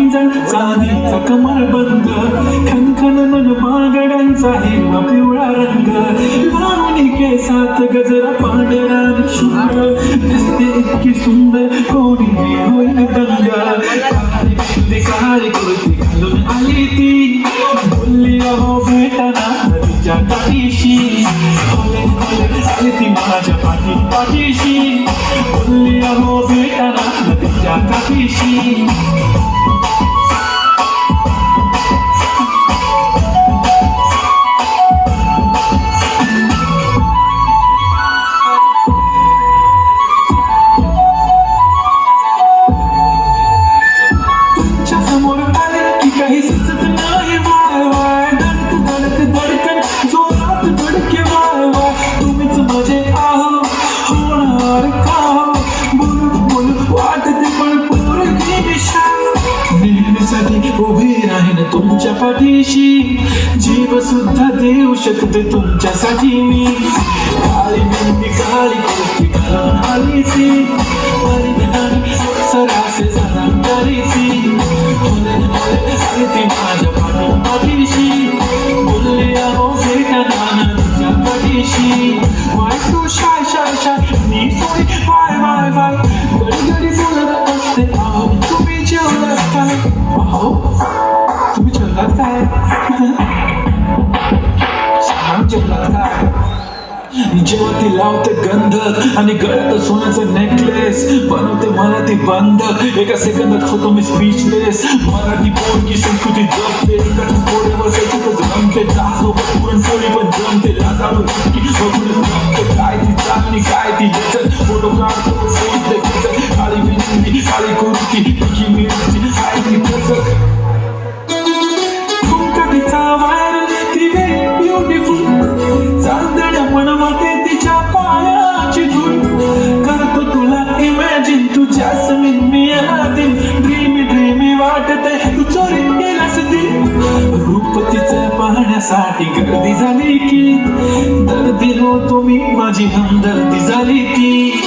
छननन पैंजण चांदीचा कमर बंद खनखनन बागड्यांचा हिरवा पिवळा रंग. लावणी केसात गजरा पांढरा शुभ्र. दिसते इतकी सुंदर कोणी होईल दंग. काळी घालून आली ती. बोलली अहो भेटना नदीच्या काठीशी. आली ती माझ्या पाठी पाठीशी. बोलली अहो भेटना नदीच्या काठीशी. पाठीशी जीव सुद्धा देऊ शकते तुमच्यासाठी मी. काळी मेहंदी काळी सांग जेवलात जेव्हा ती लावते गंध आणि गळ्यात सोन्याचं नेकलेस बनवते मला ती बंधक एका सेकंदात होतो मी स्पीचलेस मराठी पोरगी संस्कृती जपते. एकाच पोळे बसायची तर जमते सोबत पुरणपोळी पण जमते. लाजाळू की बघून काय ती चालणी काय ती याच्यात फोटो काढतो तुमच्यासाठी गर्दी झाली की दर्दी हो तुम्ही माझी हमदर्दी झाली की.